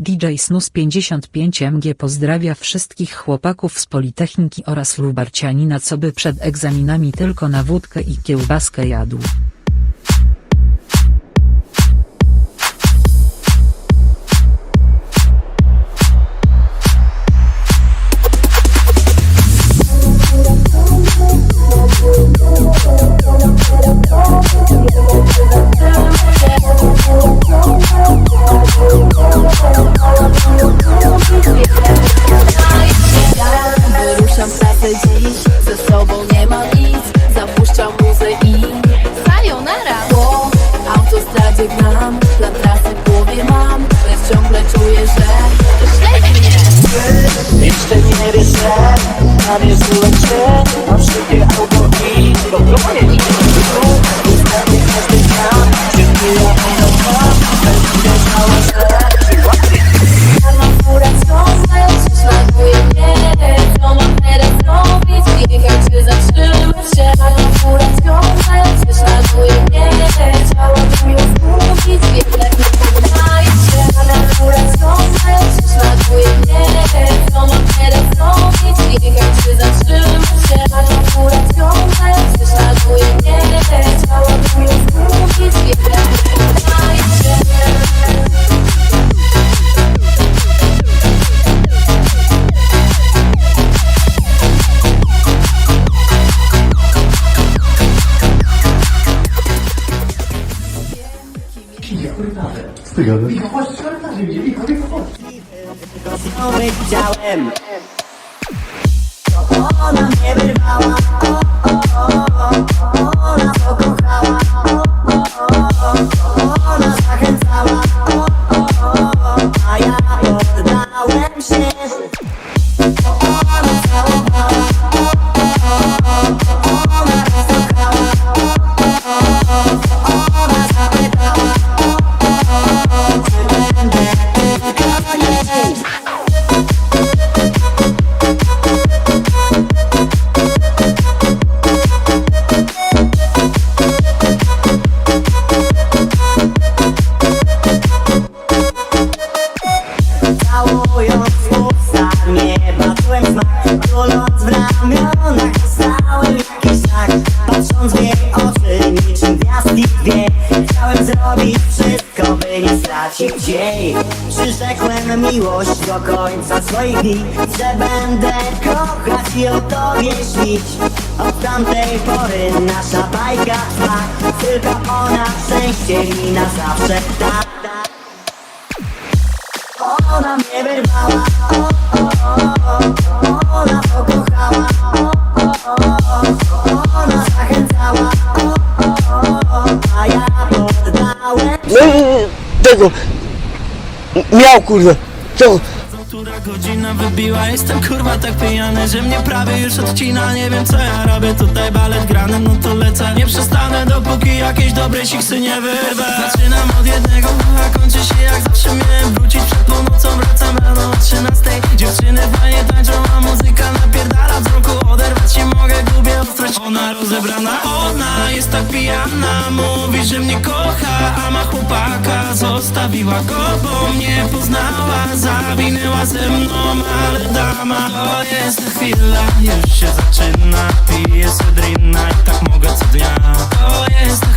DJ Snus 55MG pozdrawia wszystkich chłopaków z Politechniki oraz Lubarcianina co by przed egzaminami tylko na wódkę i kiełbaskę jadł. Namierzyłem cię Mam szybkie auto i kontroluję Znowu widziałem Ona mnie wyrwała o, o, o, Ona pokochała o, Że będę kochać i o tobie śnić Od tamtej pory nasza bajka trwa Tylko ona szczęście mi na zawsze da, da. Ona mnie wyrwała, ona pokochała, o, o, ona zachęcała, No tego miał kurde. Co? Godzina wybiła, jestem kurwa tak pijany, że mnie prawie już odcina. Nie wiem co ja robię, tutaj balet grany, no to lecę. Nie przestanę dopóki jakieś dobre siksy nie wyrwę. Zaczynam od jednego, a kończy się jak zawsze miałem wrócić. Przed północą wracam rano o 13 Dziewczyny fajnie tańczą, a muzyka napierdala. Wzroku Oderwać się mogę, gubię ostrość. Ona rozebrana, ona jest tak pijana. Mówi, że mnie kocha, a ma chłopaka. Zostawiła go, bo mnie poznała. Zawinęła ze mną, ale dama To jest chwila, już się zaczyna Piję sedrina i tak mogę co dnia To jest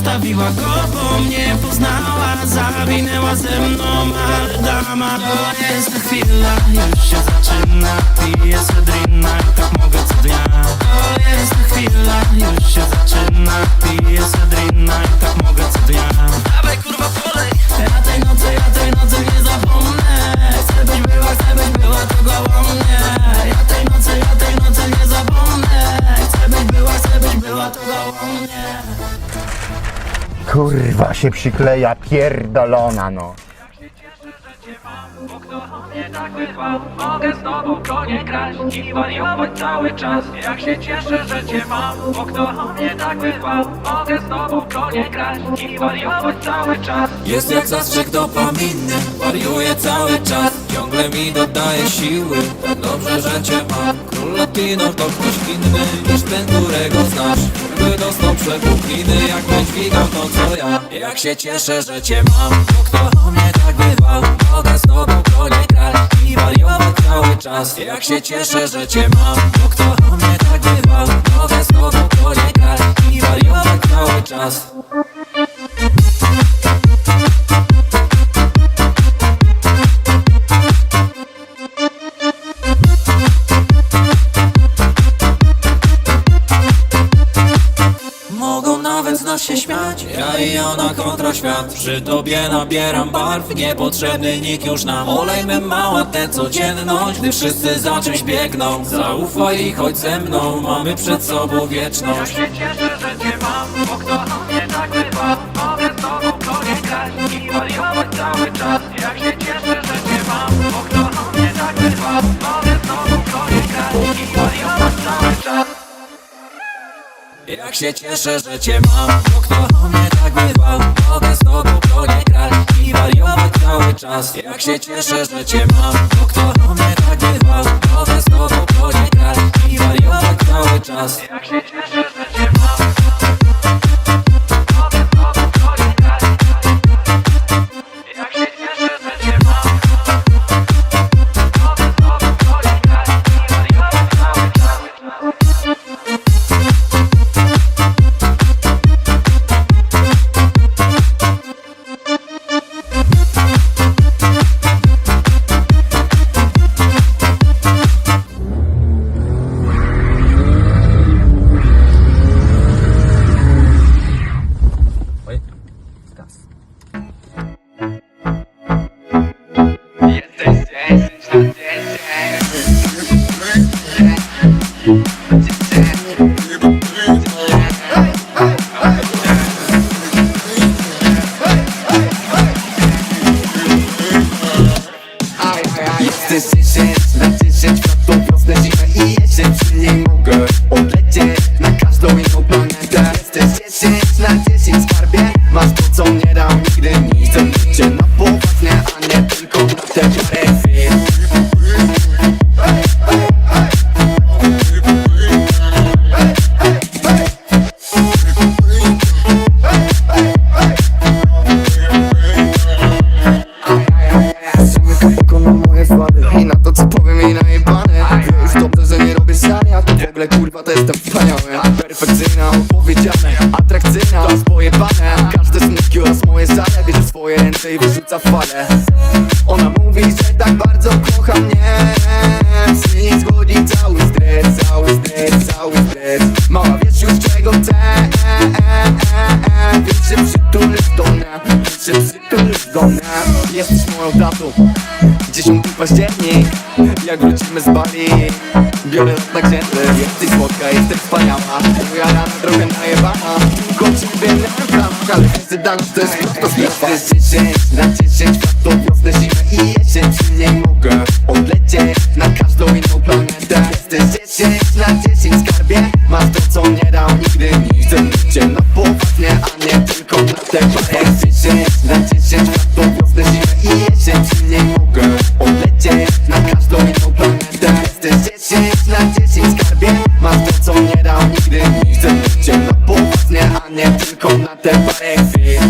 Zostawiła go po mnie, poznała Zawinęła ze mną, ale dama To jest chwila, już się zaczyna I jest i tak mogę co dnia. To jest chwila, już się zaczyna I jest i tak mogę co dnia. Dawaj kurwa polej Ja tej nocy, ja tej nocy nie zapomnę. Chcę być była, chcę być była, to go mnie. Ja tej nocy, ja tej nocy nie zapomnę. Chcę być była, chcę być była, to go mnie kurwa się przykleja pierdolona no. tak Mogę z tobą konie i wariować cały czas Jak się cieszę, że cię mam, bo kto mnie tak wyzwał Mogę z tobą konie grać i wariować cały czas Jest jak zastrzyk dopaminy Wariuję cały czas. Ciągle mi dodaje siły Tak dobrze, że cię mam Król latino to ktoś inny Niż ten, którego znasz By dostał przepukliny Jakbyś dźwigał to co ja? Jak się cieszę, że cię mam. Bo kto mnie tak bywał Mogę z tobą konie grać I wariować cały czas. Jak się cieszę, że cię mam. Bo kto mnie tak bywał Mogę z tobą konie grać I wariować cały czas i ona kontra świat. Przy tobie nabieram barw Niepotrzebny nikt już nam. Olejmy mała tę codzienność Gdy wszyscy za czymś biegną. Zaufaj i chodź ze mną Mamy przed sobą wieczność. Się cieszę, że cię mam, bo kto mnie tak wyzwał Mogę z tobą grać i wariować cały czas Jak się cieszę, że cię mam. Bo kto mnie tak bywał Mogę z tobą konie grać I wariować cały czas. Jak się cieszę, że cię mam. Bo kto mnie tak bywał Mogę z tobą konie grać I wariować cały czas. Jak się cieszę, że niej mogę odlecieć na każdą inną Mała wiesz już czego chcę. Wiesz, że przytulisz do mnie. Że przytulisz do mnie. Jesteś moją datą 10 październik Jak wrócimy z Bali. Biorę lot na księżyc Jesteś słodka, jesteś wspaniała. Moja Ale wszyscy daną, to jest katastrofa Jesteś 10 na 10 W tą wiosnę, zimę i jesień. Przy niej mogę odlecieć Na każdą inną planetę? Jesteś 10 na 10 skarbie Masz to co nie dał nigdy nikt Chcę cię na poważnie A nie tylko na te parę. Jesteś 10 na 10 W tą wiosnę, zimę i jesień. Przy niej mogę odlecieć Na każdą inną A nie tylko na te parę chwil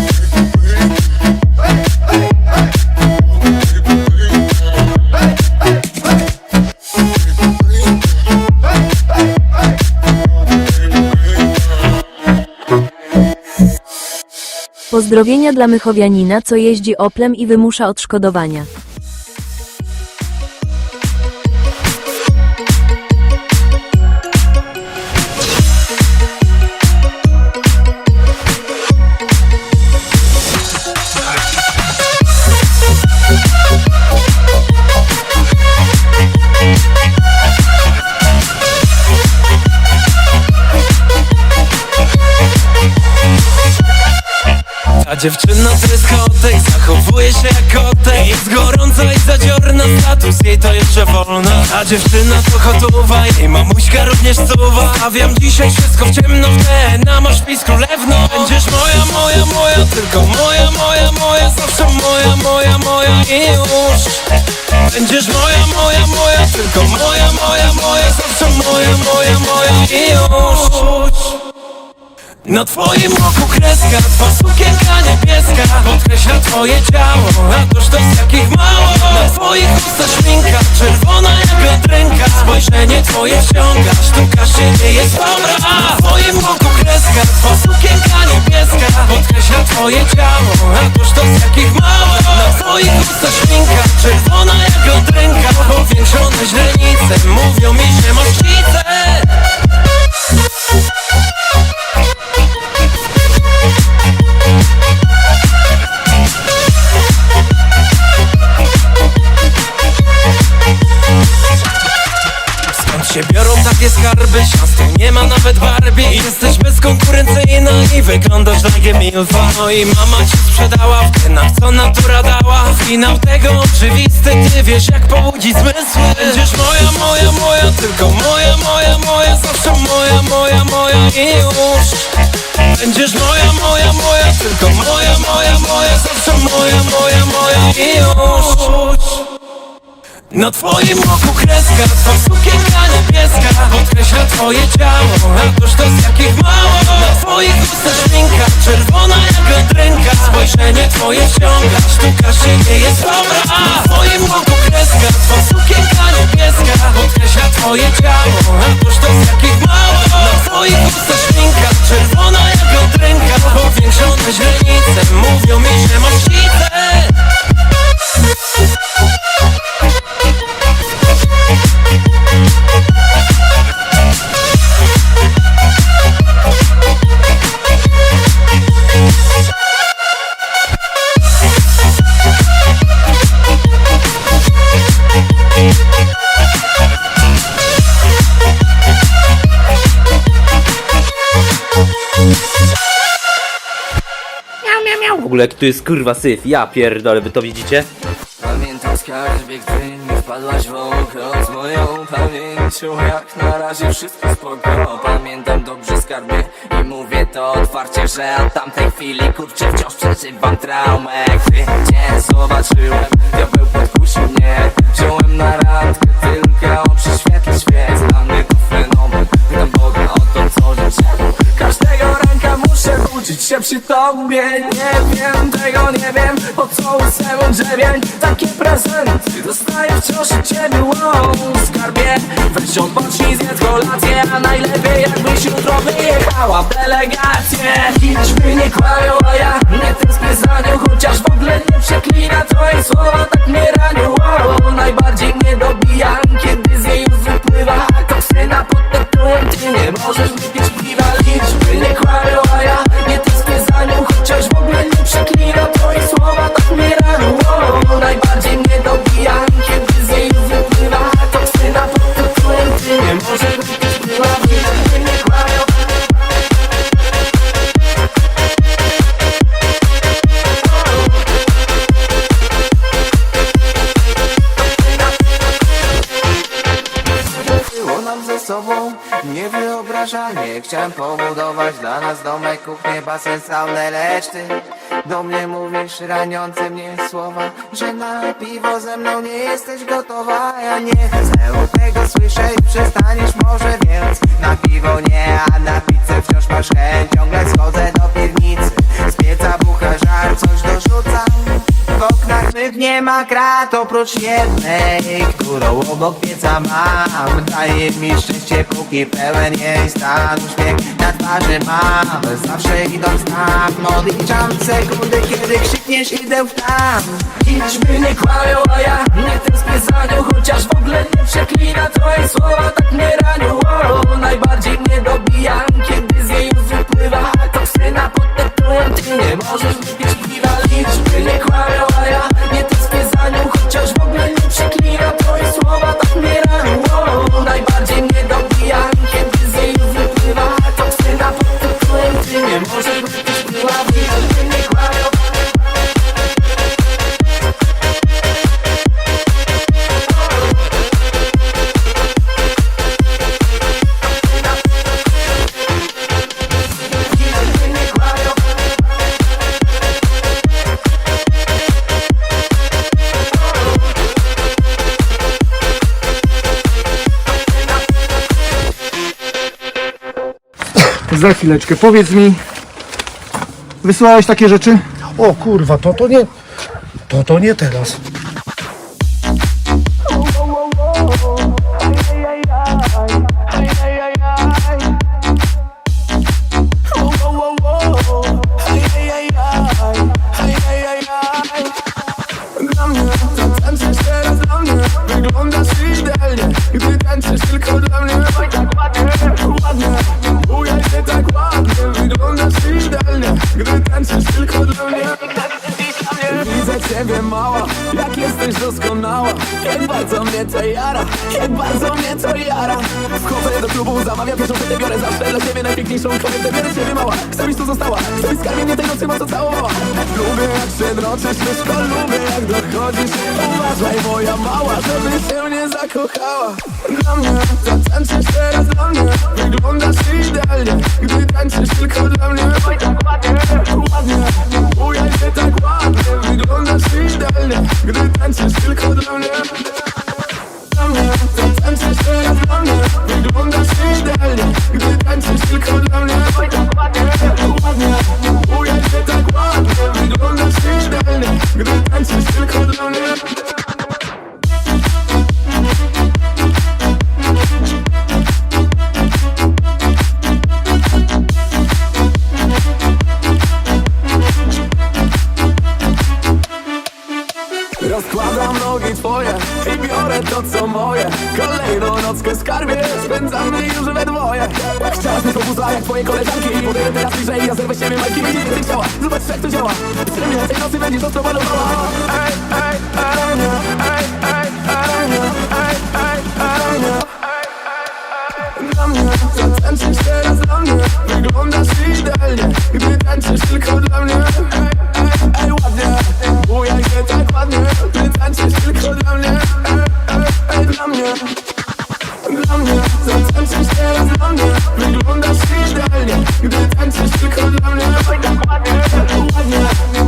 Pozdrowienia dla Mychowianina, co jeździ Oplem i wymusza odszkodowania. Dziewczyna to jest kotek Zachowuje się jak kotek Jest gorąca i zadziorna Status jej to jeszcze wolno A dziewczyna to hotowa Jej mamuśka również suwa Stawiam dzisiaj wszystko w ciemno w Masz pis królewno Będziesz moja, moja, moja Tylko moja, moja, moja Zawsze moja, moja, moja I już Będziesz moja, moja, moja Tylko moja, moja, moja Zawsze moja, moja, moja I już na twoim oku kreska, twa sukienka niebieska. Podkreśla twoje ciało, a toż to z jakich mało. Na twoich ustach szminka, czerwona jak odrynka Spojrzenie twoje wciąga, sztuka się dzieje jest dobra. Na twoim oku kreska, twa sukienka niebieska. Podkreśla twoje ciało, a No i mama ci sprzedała w genach, co natura dała Finał tego oczywisty, ty wiesz jak pobudzić zmysły Będziesz moja, moja, moja, tylko moja, moja, moja Zawsze moja, moja, moja i już Będziesz moja, moja, moja, tylko moja, moja, moja Zawsze moja, moja, moja i już na twoim oku kreska, twa sukienka niebieska Podkreśla twoje ciało, a toż to z jakich mało. Na twoich ustach szminka, czerwona jak odrynka Spojrzenie twoje wciąga, sztuka się jest dobra. Na twoim oku kreska, twa sukienka niebieska Podkreśla twoje ciało, a toż to z jakich mało. Na twoich ustach szminka, czerwona jak odrynka Powiększone źrenice, mówią mi, że masz sicę ogóle jak tu jest kurwa syf, ja pierdolę, wy to widzicie? Pamiętam skarbie, gdy mi wpadłaś w oko Z moją pamięcią jak na razie wszystko spoko. Pamiętam dobrze skarbie i mówię to otwarcie Że od tamtej chwili kurczę wciąż przeżywam traumę. Gdy cię zobaczyłem, diabeł podkusił mnie. Wziąłem na randkę tylko przyświetlić świec przy tobie Nie wiem, tego nie wiem, po co ósmą grzebień Takie prezenty dostaję wciąż od ciebie wow, Skarbie, weź odpocznij, zjedz kolację A najlepiej jakbyś jutro wyjechała. Delegację Liczby nie kłamią, a ja nie tęsknię za nią Chociaż w ogóle nie przeklina twoje słowa Tak mnie ranią, wow, najbardziej mnie dobija Kiedy z jej ust wypływa toksyna pod tytułem Ty nie możesz wypić ze sobą. Niewyobrażalnie Chciałem pobudować dla nas domek, kuchnię, basen, saunę Lecz ty do mnie mówisz raniące mnie słowa Że na piwo ze mną nie jesteś gotowa. Ja nie chcę tego słyszeć, przestaniesz może więc Na piwo nie, a na pizzę wciąż masz chęć. Ciągle schodzę do piwnicy, z pieca bucha żar, coś w mych nie ma krat oprócz jednej Którą obok pieca mam. Daje mi szczęście póki pełen jej stan. Uśmiech na twarzy mam Zawsze idąc tam. Odliczam sekundy kiedy krzykniesz idę w tam. Liczby nie kłamią, a ja nie tęsknię za nią Chociaż w ogóle nie przeklina twoje słowa Tak mnie ranią, najbardziej mnie dobija chwileczkę. Powiedz mi, wysyłałeś takie rzeczy? O kurwa, to to nie... To to nie teraz. Doskonała Jak bardzo mnie to jara Jak bardzo mnie to jara. Wchodzę do klubu, zamawiam pierwszą setę Biorę zawsze dla ciebie najpiękniejszą kobietę Biorę ciebie mała, chcę byś tu została? Chcę byś skarbie mnie tej nocy mocno całowała. Lubię jak się droczysz, myszko Lubię jak dochodzisz. Uważaj moja mała, żeby się mnie zakochała Dla mnie, zatańczysz teraz dla mnie Wyglądasz idealnie Gdy tańczysz tylko dla mnie Oj, tak ładnie, ładnie Bujaj się tak ładnie Wyglądasz idealnie Gdy tańczysz tylko dla mnie Dla mnie, zatańczysz teraz dla mnie Wyglądasz idealnie Gdy tańczysz tylko dla mnie Oj, tak ładnie, ładnie Bujaj się tak ładnie Wyglądasz idealnie Gdy tańczysz tylko dla mnie Rozkładam nogi twoje i biorę to co moje Kolejną nockę skarbie spędzamy już we dwoje Chciałaś mnie pobuza jak twoje koleżanki Podejdę teraz bliżej, ja zerwę z siebie majki Będzie więcej chciała, zobacz jak to działa Przy mnie tej nocy będziesz ostro balowała Ej, ej, ej, ej, ej, ej, zatańczysz teraz dla mnie Wyglądasz idealnie, gdy tańczysz tylko dla mnie dla mnie zatańczysz teraz dla mnie Wyglądasz idealnie Gdy tańczysz tylko dla mnie ładnie, mnie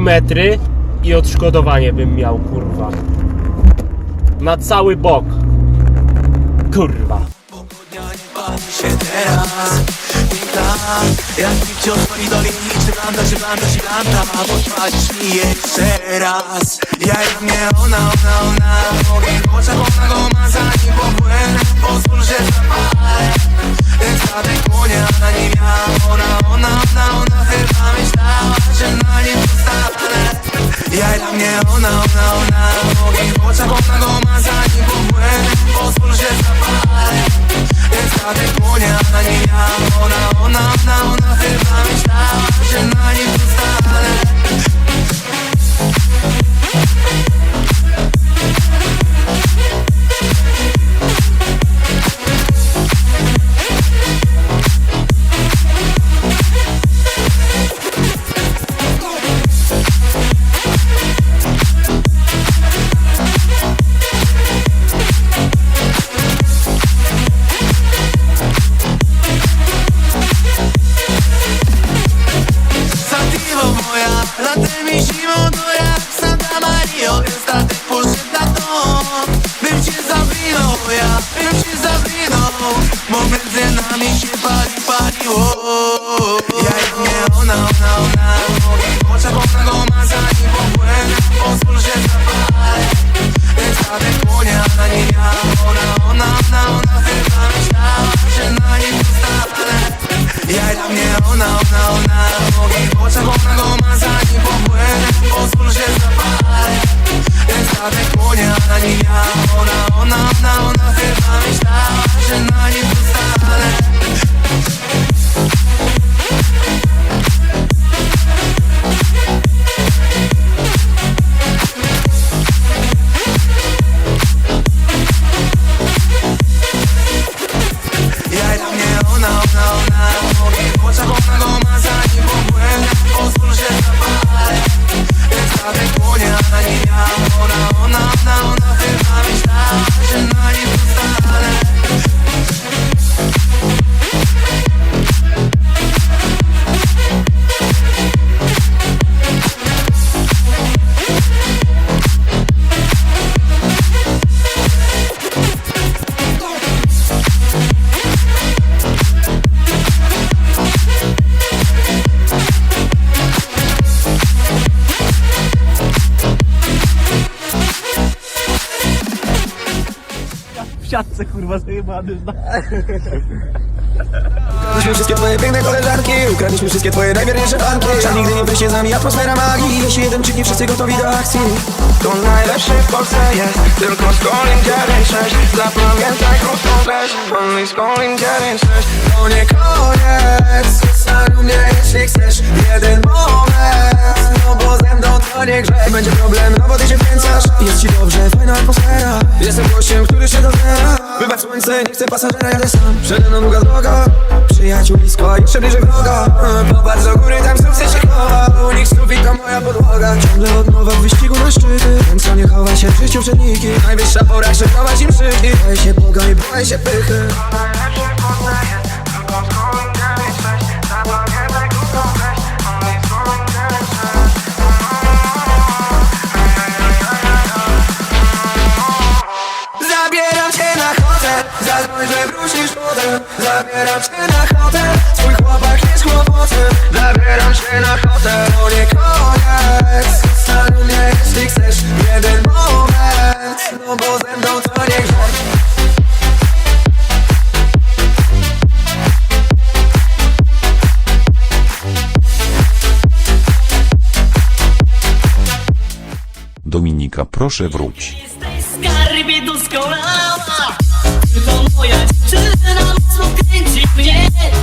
milimetry i odszkodowanie bym miał, kurwa. Na cały bok. Kurwa. się teraz Piękna, jak mi wciąż stoi do linii Czy blanda, czy blanda Potwarzysz mi jeszcze raz Ja i mnie ona, ona, ona W moich oczach ona go ma zanim popłynę Pozwól, że zapalę. Ten statek płonie, a na nim ja Ona, ona, ona, ona chyba myślała Że na nim zostanę Ja i mnie ona, ona, ona W moich oczach ona go ma zanim popłynę Pozwól, że zapalę. Ten statek płonie, a na nim ja Ona, ona, ona, ona chyba myślała, że na nim zostanę kurwa, zajebany. Ukradliśmy wszystkie twoje piękne koleżanki Ukradliśmy wszystkie twoje najwierniejsze banki. Czas nigdy nie wyjdzie z nami atmosfera magii. Jeśli jeden krzyknie, wszyscy gotowi do akcji To najlepszy w Polsce jest Tylko z Colin 96 Zapamiętaj krótką treść Only z Colin 96 To nie koniec Zostań mnie jeśli chcesz. Jeden moment No bo ze mną to nie grzech. Będzie problem, no bo ty się wkręcasz. Jest ci dobrze, fajna atmosfera. Jestem gościem, który się dozera Wybacz słońce, nie chcę pasażera, jadę sam. Przede mną długa droga. Przyjaciół blisko, jeszcze bliżej wroga. Popatrz do góry, tam sukces się chowa. U nich sufit to moja podłoga. Ciągle od nowa w wyścigu na szczyty. Ten co nie chowa się w życiu przed nikim. Najwyższa pora szykować im szyki Boję się Boga i boję się pychy. jest Tylko Zadzwoń, że wrócisz potem. Zabieram cię na hotel Twój chłopak jest kłopotem. Zabieram cię na hotel To nie koniec. Zostań u mnie jeśli chcesz. Jeden moment. No bo ze mną to nie grzech. Dominika proszę wróć. skarbie doskonała Tylko moja dziewczyna mocno